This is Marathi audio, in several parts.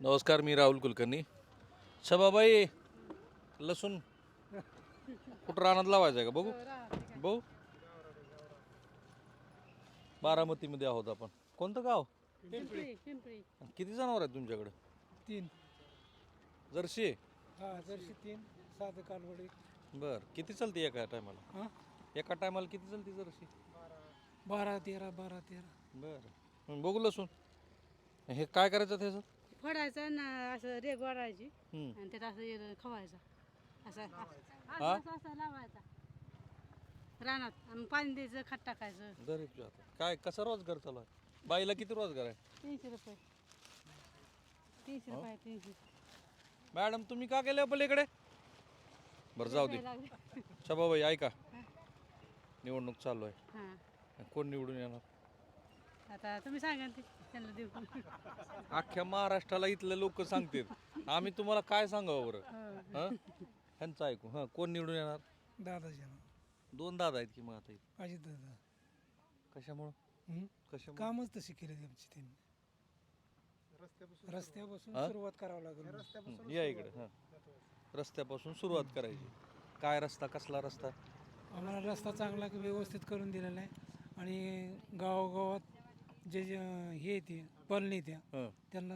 नमस्कार मी राहुल कुलकर्णी. शबाबाई लसूण कुठं रानात लावायचं आहे का? बघू. बघू. बारामतीमध्ये आहोत आपण. कोणतं गाव? पिंपरी पिंपरी. किती जनावर आहेत तुमच्याकडे? तीन. जर्शी आहे? हा जर्शी तीन साधं कालवडी. बर. किती चालते एका टायमाला? हां? एका टायमाला किती चालते जर्शी बारा तेरा बारा तेरा. बर. बघू लसूण. हे काय करायचं त्याचं? फोडायचं ना असं रेग वाढायची. हम्म. आणि त्यात असं हे खवायचं. असं असं हा? असं असं लावायचा. रानात आणि पाणी द्यायचं खत टाकायचं. गरीब जात. काय कसा रोजगार चालू आहे? बाईला किती रोजगार आहे? तीनशे रुपये. तीनशे रुपये तीनशे. मॅडम तुम्ही का गेले पलीकडे? बरं जाऊ दे. लागले शबाबाई ऐका. निवडणूक चालू आहे. हां. कोण निवडून येणार? आता तुम्ही सांगा ना ते त्यांना देऊ. अख्ख्या महाराष्ट्राला इथले लोक सांगतात आम्ही तुम्हाला काय सांगावं बरं? हो. हं? ह्यांचं ऐकू. हां कोण निवडून येणार? दादाजी ना दोन दादा आहेत की मग आता इथे. अजित दादा. कशामुळं? हं? कशामुळं? कामच तशी केली आमची त्यांनी. रस्त्यापासून हा? सुरुवात करावं लागेल. हं, या इकडे. हां. रस्त्यापासून सुरुवात करायची. काय रस्ता कसला रस्ता? आम्हाला रस्ता चांगला व्यवस्थित करून दिलेला आहे. आणि गावागावात जे जे हे येते पलनी त्या हं. त्यांना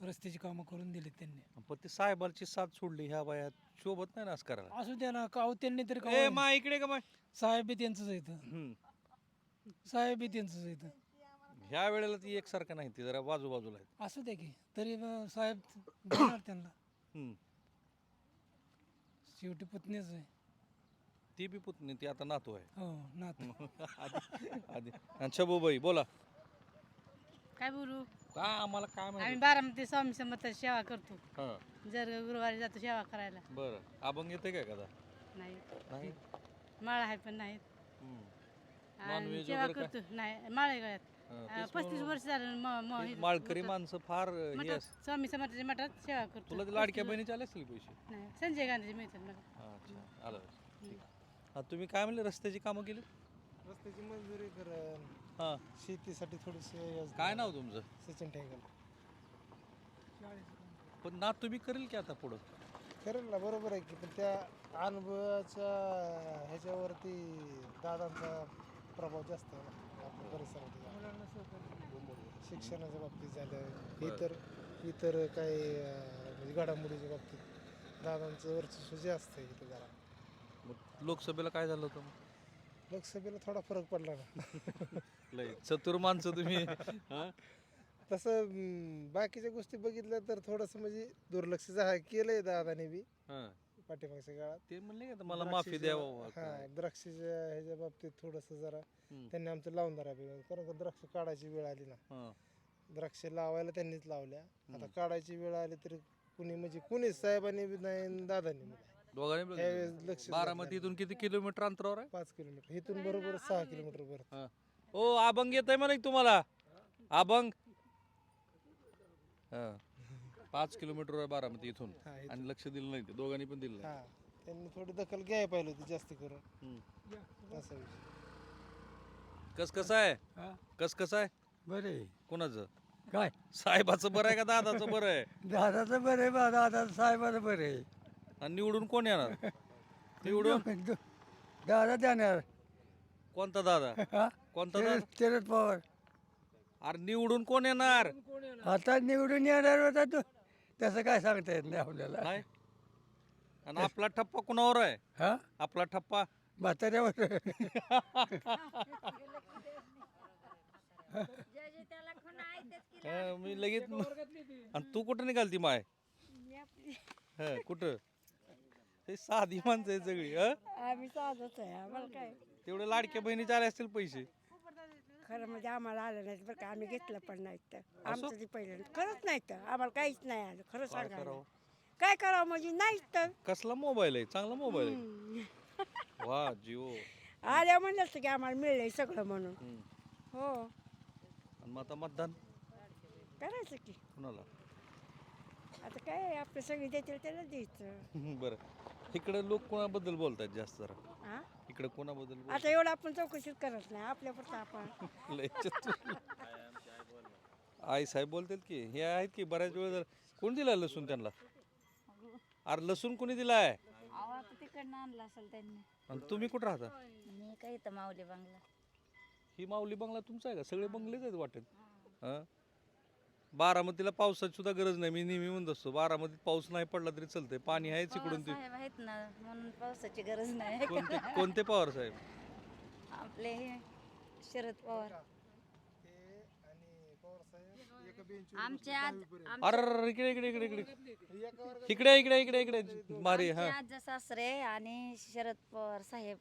रस्त्याची कामं करून दिलीत त्यांनी. पण ते साहेबांची साथ सोडली ह्या वयात शोभत नाही ना असं करायला. असू द्या ना काव त्यांनी तरी ए का मा इकडे का माय साहेब बी त्यांचंच येतं हं. साहेब बी त्यांचंच येतं ह्या वेळेला ती एकसारखं नाही ती जरा बाजूबाजूला आहेत. असू द्या की तरी अं, साहेब देणार त्यांना. हं. शेवटी पुतणीच आहे. ती बी पुतणी ती आता नातू आहे. हो नात. आधी आधी. आणि छबूबाई बोला. काय बोलू? काय आम्हाला काय आम्ही माहिती बारामती स्वामी समर्थ सेवा करतो. हां. जर गुरुवारी जातो सेवा करायला. बरं. अभंग येते काय कदा नाही. नाही? माळ आहे पण नाहीत. हं. आणि Non-veg सेवा वगैरे करतो. नाही माळ आहे गळ्यात. हां, तेच पस्तीस वर्ष झालं म- म- ते हे- माळकरी माणसं फार हे मठात स्वामी समर्थाच्या मठात सेवा करतो. तुला ते लाडक्या बहिणीचे आले असतील पैसे? नाही संजय गांधीचे मिळतात मला. हां, अच्छा आलं ठीक आहे. हा तुम्ही काय म्हणले? रस्त्याची कामं केली रस्त्याची मंजुरी कर हां. शेतीसाठी थोडीशी काय नाव तुमचं? सचिन ठेंगल पण ना तुम्ही करेल की आता पुढं? करेल ना बरोबर आहे की पण त्या अनुभवाच्या ह्याच्यावरती दादांचा प्रभाव जास्त आहे ना आपल्या परिसरात शिक्षणाच्या बाबतीत झालं इतर इतर काही अं, म्हणजे घडामोडीच्या बाबतीत दादांचं वर्चस्व जास्त आहे इथं जरा. मग लोकसभेला काय झालं होतं मग? लोकसभेला थोडा फरक पडला ना. लय चतुर माणसं तुम्ही. हां? तसं अं, बाकीच्या गोष्टी बघितल्या तर थोडंसं म्हणजे दुर्लक्ष झा केलंय दादाने बी हां. पाठीमागच्या काळात. ते म्हणले का मला माफी द्यावं हा द्राक्षाच्या ह्याच्या बाबतीत थोडंसं जरा हम्म. त्यांनी आमचं लावून धरा कारण का द्राक्ष काढायची वेळ आली ना. हां. द्राक्ष लावायला त्यांनीच लावल्या. आता काढायची वेळ आली तरी कुणी म्हणजे कुणीच साहेबांनी बी नाही आणि दादांनी बी नाही. दोघांनी पण त्यावेळेस लक्ष बारामती इथून किती किलोमीटर अंतरावर आहे? पाच किलोमीटर. इथून बरोबर सहा किलोमीटर वर हां. ओ अभंग येत आहे म्हणा तुम्हाला. अभंग. हां. पाच किलोमीटर आहे बारामती इथून. हा, इथून. आणि लक्ष दिलं नाही ते. दोघांनी पण दिलं नाही. हा. त्यांनी थोडी दखल घ्यायला पाहिजे होती जास्त करून. हम्म. असा विषय. कस कसं आहे? कस कसं आहे? बरे कोणाचं? काय? साहेबाचं बरं आहे का दादाचं बरं आहे? दादाचं बरे बा. दादा साहेबाचं बरे आणि निवडून कोण येणार? निवडून? दादा देणार कोणता दादा? हा? कोणता दादा? शरद पवार. अरे निवडून कोण येणार? आता निवडून येणार होता तू. तसं काय सांगता येत नाही आपल्याला. काय आणि आपला ठप्पा कुणावर आहे? हा? आपला ठप्पा? म्हाताऱ्यावर. मी लगेच आणि तू कुठं निघालती माय? हा कुठं? हे साधी माणसं आहे सगळी हं? आम्ही साधच आहे आम्हाला काय? तेवढे लाडक्या बहिणीचे आले असतील पैसे. खरं म्हणजे आम्हाला आलं नाही बरं का आम्ही घेतलं पण नाही तर आमचं ते पहिलं. खरंच नाही तर आम्हाला काहीच नाही आलं खरं करावं? काय करावं म्हणजे नाहीच तर कसला मोबाईल आहे? चांगला मोबाईल आहे? वा जिओ आल्या म्हणलं असतं की आम्हाला मिळलंय सगळं म्हणून. हम्म. हो. आणि मग आता मतदान? करायचं की. कुणाला? आता काय आपलं सगळी देतील त्याला द्यायचं. बरं. इकडे लोक कोणाबद्दल बोलतात जास्त जरा? हा इकडे कोणाबद्दल बोल- आता एवढं आपण चौकशीच करत नाही आपल्यापुरतं आपण. लय चतुर. आई साहेब बोलतात की हे आहेत की बऱ्याच वेळ जर कोण दिला लसूण त्यांना? अरे लसूण कोणी दिलाय? अहो आता तिकडनं आणलं असेल त्यांनी. आणि तुम्ही कुठं राहता? मी काही तर माऊली बंगला. ही माऊली बंगला तुमचा आहे का? सगळे बंगलेच आहेत वाटेत. हां? बारामतीला पावसाची सुद्धा गरज नाही. मी नेहमी म्हणत असतो बारामतीत पाऊस नाही पडला तरी चालतंय. पाणी पवार इकडून ते. साहेब आहेत ना. म्हणून पावसाची गरज नाही. कोणते कोणते पवार साहेब? आपले हे शरद पवार. ते आणि पवार साहेब एका बेंच आमचे आज आम- अरे अरे, इकडे इकडे इकडे इकडे. इकडे इकडे इकडे इकडे. हा. आमचे आजा सासरे आणि शरद पवार साहेब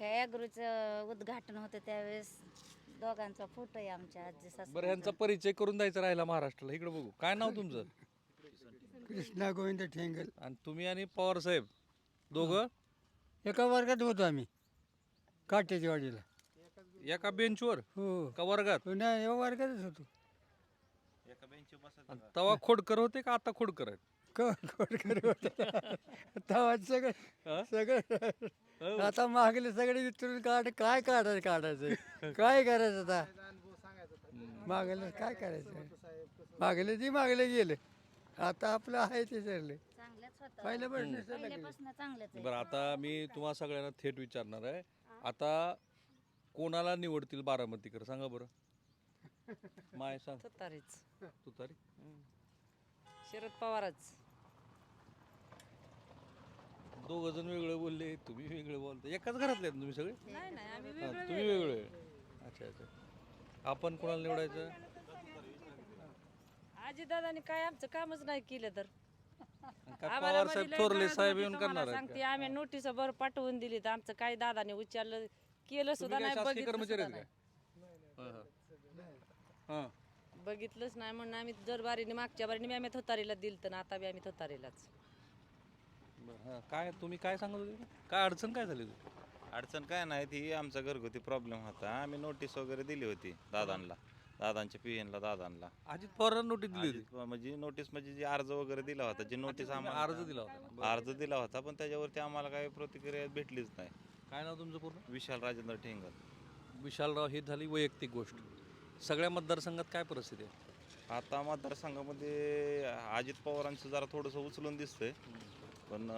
ह्या गुरुचं उद्घाटन होतं त्यावेळेस. दोघांचा फोटो आहे आमच्या आजी बरं ह्यांचा परिचय करून द्यायचा राहिला महाराष्ट्राला. इकडे बघू. काय नाव तुमचं? कृष्णा गोविंद ठेंगल. आणि तुम्ही आणि पवार साहेब दोघं? एका वर्गात होतो आम्ही काट्याच्या वाडीला. एका बेंचवर? हो. का वर्गात? हो, नाही एका वर्गातच होतो. आणि तवा खोडकर होते का आता खोडकर आहेत? कोण कोण करत होतं? तेव्हा सगळं हा? सगळं आता मागले सगळे विचारून काढ काय काढायचं काढायचं? काय करायचं आता. मागले काय करायचं? मागले ती मागले गेले. आता आपलं आहे ते सगळे. चांगलेच होतं. पहिलं प्रश्न सगळं पहिल्यापासून चांगलेच आहे. बरं आता मी तुम्हा सगळ्यांना थेट विचारणार आहे. आता कोणाला निवडतील बारामतीकर? सांगा बरं. माय सांग. तुतारीच. तू तरी शरद पवारच. दोघ जण वेगळे बोलले तुम्ही वेगळे बोलता. एकाच घरातले आहेत तुम्ही सगळे? नाही नाही आम्ही हा, तुम्ही वेगळे. अच्छा अच्छा. आपण कोणाला निवडायचं? आजी दादानी काय आमचं कामच नाही केलं तर. आणि काय आम्हाला पवारमध्ये साहेब थोरले साहेब येऊन तुम्हाला करणार आहेत सांगते आम्ही नोटीस बर पाठवून दिली तर आमचं काही दादाने उच्चारलं केलं? सुद्धा तुम्ही काय नाही शासकीय बघितलं कर्मचारी सुद्धा आहेत नाही. काय हा, हा. हा. बघितलंच नाही म्हणून आम्ही दर बारीने मागच्या बारीने बी आम्ही थोतारीला दिलं तर आता बी आम्ही थोतारीलाच. बरं, हा. काय तुम्ही काय सांगत होते? काय अडचण काय झाली तुझी? अडचण काय नाही ती आमचा घरगुती प्रॉब्लेम होता. आम्ही नोटीस वगैरे दिली होती दादांना. दादांच्या पीएनला दादांना. अजित पवारांना नोटीस दिली होती? म्हणजे नोटीस म्हणजे जी अर्ज वगैरे दिला होता जी नोटीस आम्हाला अर्ज दिला होता ना? अर्ज दिला होता पण त्याच्यावरती आम्हाला काही प्रतिक्रिया भेटलीच नाही. काय नाव तुमचं पूर्ण? विशाल राजेंद्र ठेंगल. विशालराव ही झाली वैयक्तिक गोष्ट. सगळ्या मतदारसंघात काय परिस्थिती आहे? आता मतदारसंघामध्ये अजित पवारांचं जरा थोडंसं उचलून दिसतंय. पण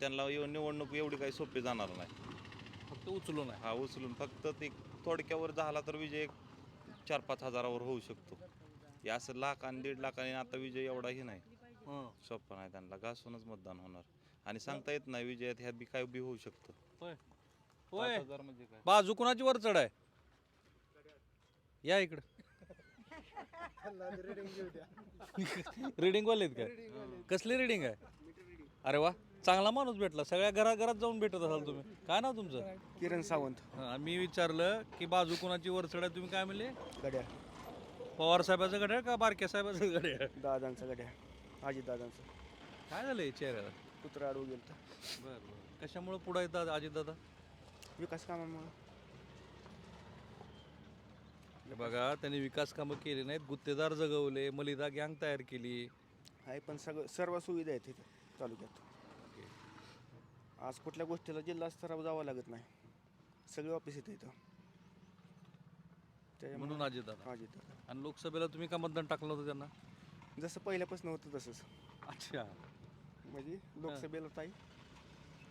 त्यांना येऊन निवडणूक एवढी काही सोपी जाणार नाही. फक्त उचलून आहे. हा उचलून. फक्त ते थोडक्यावर झाला तर विजय एक चार पाच हजारावर होऊ शकतो. हे असं लाख आणि दीड लाखाने आता विजय एवढाही नाही. हं. सोपं नाही त्यांना. घासूनच मतदान होणार. आणि सांगता येत नाही विजयात ह्यात बी काय बी होऊ शकतं. होय. होय. म्हणजे काय? बाजू कुणाची वर चढ आहे? या इकडं. रिडिंग वाले आहेत काय? कसली रिडिंग आहे? अरे वा चांगला माणूस भेटला. सगळ्या घरा घरात जाऊन भेटत असाल तुम्ही. काय नाव तुमचं? किरण सावंत. हा, मी विचारलं की बाजू कुणाची वर चढ आहे तुम्ही काय म्हणले? गड्या. पवार साहेबाचं घड्याळ का बारक्या साहेबाचं घड्याळ दादांचा गड्या. आजी दादांचा. काय झालंय चेहऱ्याला कुत्रा अडवू गेलं बरं बरं. कशामुळे पुढे येतात अजित दादा? विकास कामामुळे. बघा त्यांनी विकास कामं केली नाहीत. गुत्तेदार जगवले मलिदा गँग तयार केली. आहे पण सगळं सर्व सुविधा आहेत इथे. तालुक्यात. आज कुठल्या गोष्टीला जिल्हा स्तरावर जावं लागत नाही. सगळे ऑफिस येते इथं. त्याच्यामुळे म्हणून अजित दादा आजी दादा आणि लोकसभेला तुम्ही का मतदान टाकलं होतं त्यांना? जसं पहिल्यापासून होतं तसंच. अच्छा. म्हणजे लोकसभेला ताई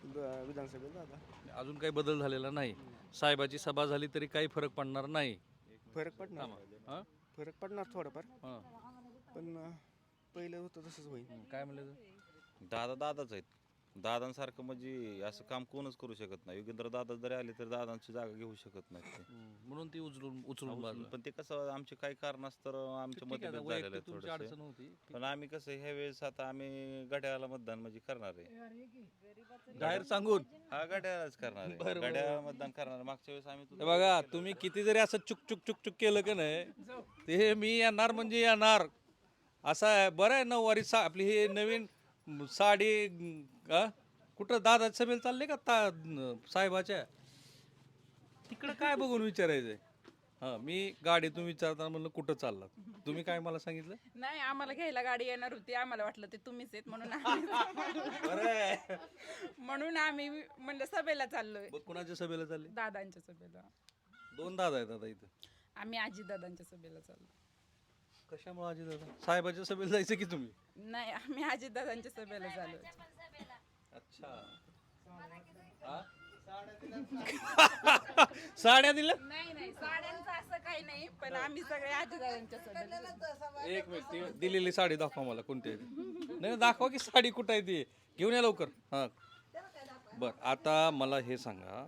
ब- विधानसभेला दादा. अजून काही बदल झालेला नाही. साहेबाची सभा झाली तरी काही फरक पडणार नाही. फरक पडणार. हा? फरक पडणार थोडंफार. हा. पण अं, पहिलं होतं तसंच होईल. काय म्हणले दादा दादाच आहेत. दादांसारखं म्हणजे असं काम कोणच करू शकत नाही. योगेंद्र दादा जरी आले तर दादांची जागा घेऊ शकत नाहीत ते. म्हणून ती उचलून उचलून बाजूला. पण ते कसं आमचे काही कारणास्तर आमच्या ठीक आहे, आता मतभेद झालेले वैयक्तिक आहेत तुमची थोडेसे. अडचण होती. पण आम्ही कसं ह्या वेळेस आता आम्ही गड्याला मतदान म्हणजे करणार आहे. जाहीर सांगून. हा गड्यालाच करणार आहे. गड्या मतदान करणार. मागच्या वेळेस आम्ही हे बघा तुम्ही किती जरी असं चुक चुक चुक चुक केलं का नाही ते मी येणार म्हणजे येणार. असं आहे. बरं आहे नऊवारी सा आपली ही नवीन साडी अं? कुठं दादा सभेला चालले का ता साहेबाच्या? तिकडं काय बघून विचारायचंय? हा मी गाडीतून विचारताना म्हणलं कुठं चाललात? तुम्ही काय मला सांगितलं? नाही आम्हाला घ्यायला गाडी येणार होती. आम्हाला वाटलं ते तुम्हीच आहेत म्हणून आम्ही म्हणून आम्ही म्हणलं सभेला चाललोय. कुणाच्या सभेला चालले? दादांच्या सभेला. दोन दादा आहेत आता इथं. आम्ही आजी दादांच्या सभेला चाललो कशामुळे अजितदादा साहेबाच्या सभेला जायचं की तुम्ही? नाही आम्ही अजितदादांच्या सभेला झालो अच्छा. हा? साड्या दिल्या? नाही नाही साड्यांचं असं काही नाही पण आम्ही सगळे अजितदादांच्या सभेला एक मिनिट ती दिलेली साडी दाखवा मला कोणती आहे ती. नाही नाही, दाखवा की साडी कुठं आहे ती. घेऊन या लवकर. हां. बर आता मला हे सांगा.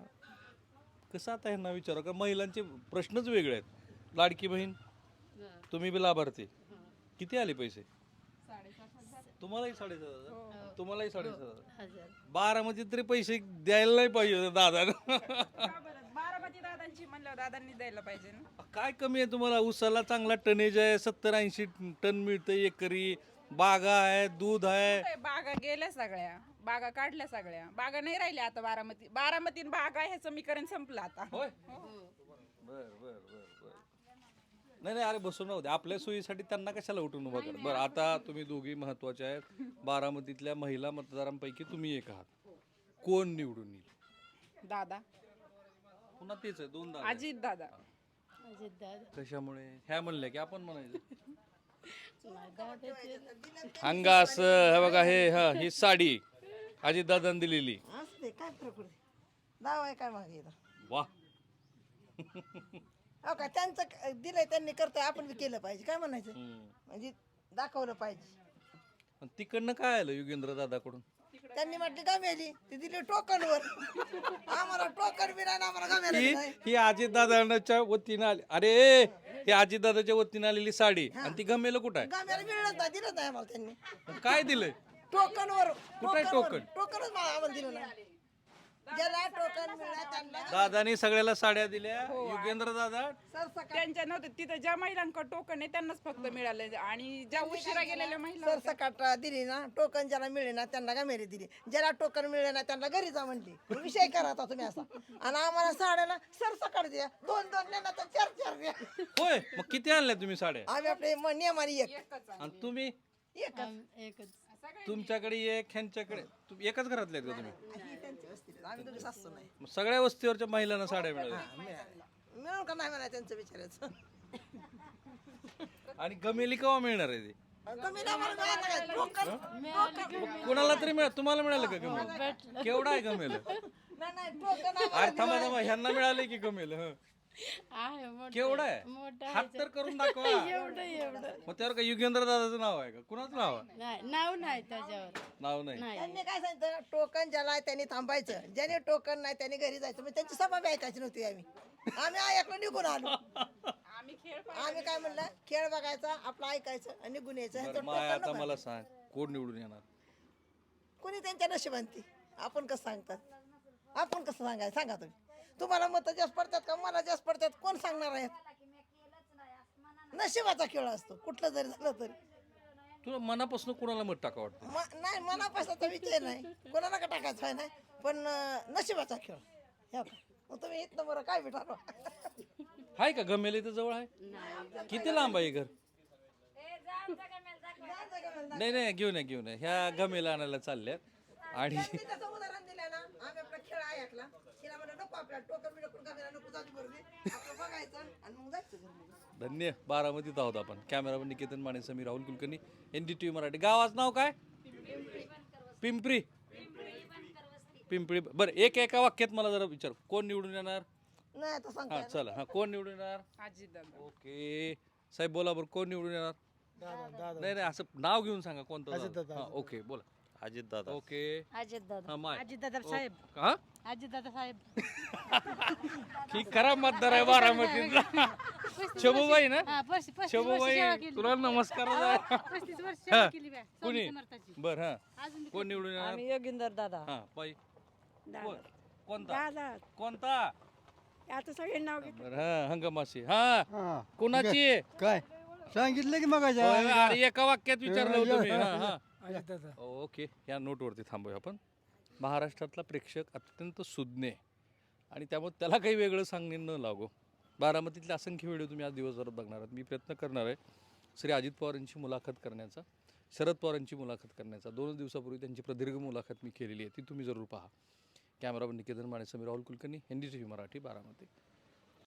कसं आता ह्यांना विचारा का? महिलांचे प्रश्नच वेगळे आहेत. लाडकी बहीण तुम्ही बी लाभार्थी. किती आले पैसे? तुम्हालाही साडेसात हजार. तुम्हालाही साडेसात हजार. बारामध्ये तरी पैसे द्यायला नाही पाहिजे दादा बारामती दादांची दादांनी द्यायला पाहिजे ना. काय कमी आहे तुम्हाला? उसाला चांगला टनेज आहे सत्तर ऐंशी टन मिळतं एकरी. बागा आहे दूध आहे. बागा गेल्या सगळ्या. बागा काढल्या सगळ्या. बागा नाही राहिल्या आता बारामती. बारामतीन बागा हे समीकरण संपलं आता. होय? बर बर बर. नाही नाही अरे बसून राहू दे. आपल्या सोयीसाठी त्यांना कशाला उठून उभा कर? बरं आता तुम्ही दोघी महत्त्वाच्या आहेत. बारामतीतल्या महिला मतदारांपैकी तुम्ही एक आहात. कोण निवडून येईल? दादा. पुन्हा तेच आहे दोन दादा अजित दादा. कशामुळे? ह्या म्हणल्या की आपण म्हणायचं. अंगा असं हे बघा हे हा ही साडी अजितदादांनी दिलेली. असते काय प्रकृती दावा आहे काय मागे वा. हो का? त्यांचं क- दिलंय त्यांनी करतोय आपण बी केलं पाहिजे. काय म्हणायचं? म्हणजे दाखवलं पाहिजे. आणि तिकडनं काय आलं युगेंद्र दादाकडून? त्यांनी म्हटली गमेली ती. दिली टोकनवर. आम्हाला टोकन बी नाही आम्हाला गमेला ही बी नाही. ही अजितदादाच्या वतीनं आली. अरे ही अजितदादाच्या वतीनं आलेली साडी. आणि ती गमेलं कुठं गमेला मिळत नाही दिलं नाही आम्हाला त्यांनी. आहे काय दिलंय? टोकनवर. कुठे टोकन? टोकनच मला आम्हाला दिलं नाही. ज्याला टोकन मिळालं त्यांना. दादानी सगळ्याला साड्या दिल्या. युगेंद्र दादा. त्यांच्या नव्हतं तिथं ज्या महिलांकडे टोकन आहे त्यांनाच फक्त मिळालं. आणि ज्या उशिरा गेलेल्या महिला सरसकट दिली ना टोकन ज्याला मिळे ना त्यांना गमेरी दिली? ज्याला टोकन मिळे ना त्यांना घरी जा म्हणली. विषय करा आता तुम्ही असा. आणि आम्हाला साड्याला सरसकट द्या. दोन दोन नाही ना तर चार चार द्या. होय मग किती आणल्या तुम्ही साड्या? आम्ही आपले म- नियमाने एक. आणि तुम्ही? एकच. तुमच्याकडे एक ह्यांच्याकडे. तुम- एकाच घरातले आहेत का तुम्ही? ही त्यांची वस्ती आम्ही दोघी सासू नाही. मग सगळ्या वस्तीवरच्या महिलांना साड्या मिळाल्या. मिळालं. मिळून का नाही म्हणा त्यांचं विचारायचं आणि गमेली केव्हा मिळणार आहे ते? कमी नाही. मला मिळालं काय टोकन टोकन कोणाला तरी मिळालं तुम्हाला मिळालं का गमेल? केवढा आहे गमेल? नाही नाही टोकन अरे थांबा थांबा. ह्यांना मिळाले की गमेल? हं. केवढा आहे? हात तर करून दाखवा. एवढं एवढं. मग त्यावर का युगेंद्र दादाचं नाव आहे का? कुणाचं नाव आहे? नाही नाव नाही त्याच्यावर. नाव नाही. त्यांनी काय सांगितलं? टोकन ज्याला आहे त्यांनी थांबायचं. ज्याने टोकन नाही त्यांनी घरी जायचं. मग त्यांची सभा बी ऐकायची नव्हती आम्ही. आम्ही ऐकलं निघून आलो. आम्ही खेळ आम्ही काय म्हणलं? खेळ बघायचा आपलं ऐकायचं आणि निघून यायचं. ह्यांचं बरं, माय टोकन आता नको. मला सांग कोण निवडून येणार? कोणी त्यांच्या नशिबांती? आपण कसं सांगतात? आपण कसं सांगायचं सांगा तुम्ही. तुम्हाला मत जास्त पडतात का? मला जास्त पडतात. कोण सांगणार आहेत नशिबाचा खेळ असतो. कुठलं जरी झालं तरी. तुला मनापासून कोणाला मत टाका वाटतं? म- नाही मनापासूनचा विषय नाही. कोणाला का टाकायचं आहे नाही? पण अं, नशिबाचा खेळ. हे बघा. मग तुम्ही इथनं बरं काय भेटा आहे का? गमेल इथं जवळ आहे? किती लांब आहे हे घर? नाही नाही घेऊन या घेऊन या. ह्या गमेला आणायला चालल्यात. आणि त्याचं उदाहरण दिलं ना आम्ही आपला खेळ ऐकला नको बरोबर आपलं बघायचं आणि मग जायचं घरी. धन्य बारामतीत आहोत आपण. Cameraman Niketan Mane Sameer Rahul Kulkarni N D T Marathi. गावाचं नाव काय? पिंपरी. पिंपरी बरं एक एका वाक्यात मला जरा विचार. कोण निवडून येणार? नाही आता हा चला. हा कोण निवडून येणार? अजित दादा. ओके. साहेब बोला बरं कोण निवडून येणार? नाही नाही असं नाव घेऊन सांगा कोणतं? हा ओके बोला. अजित दादा. ओके. अजित दादा. हा माय. अजितदादा साहेब. हा अजितदादा साहेब. ही खरा मतदार आहे बारामतीतला शोभूबाई ना? हा पस्तीस पस्तीस वर्ष शोभूबाई सेवा केली. तुला नमस्कार आहे. पस्तीस वर्ष हा. सेवा केली बा कुणी? समर्थाची. बर हा. अजून कोण निवडून येणार? योगिंदर दादा. हा पाई कोण? कोणता? दादा. कोणता? आता सगळे नाव घेत. बर हा हंगामाशी. हा कोणाची? काय? सांगितलं की मग होय, अरे एका वाक्यात विचारलं होतं मी. हा हा. ओके. या नोटवरती थांबूया आपण. महाराष्ट्रातला प्रेक्षक अत्यंत सुज्ञ आणि त्यामुळे त्याला काही वेगळं सांगणे न लागो. बारामतीतले असंख्य व्हिडिओ तुम्ही आज दिवसभरात बघणार आहात. मी प्रयत्न करणार आहे श्री अजित पवार यांची मुलाखत करण्याचा शरद पवार यांची मुलाखत करण्याचा. दोन दिवसापूर्वी त्यांची प्रदीर्घ मुलाखत मी केलेली आहे. ती तुम्ही जरूर पहा. Cameraman Niketan Mane Sameer Rahul Kulkarni N D T V Marathi Baramati.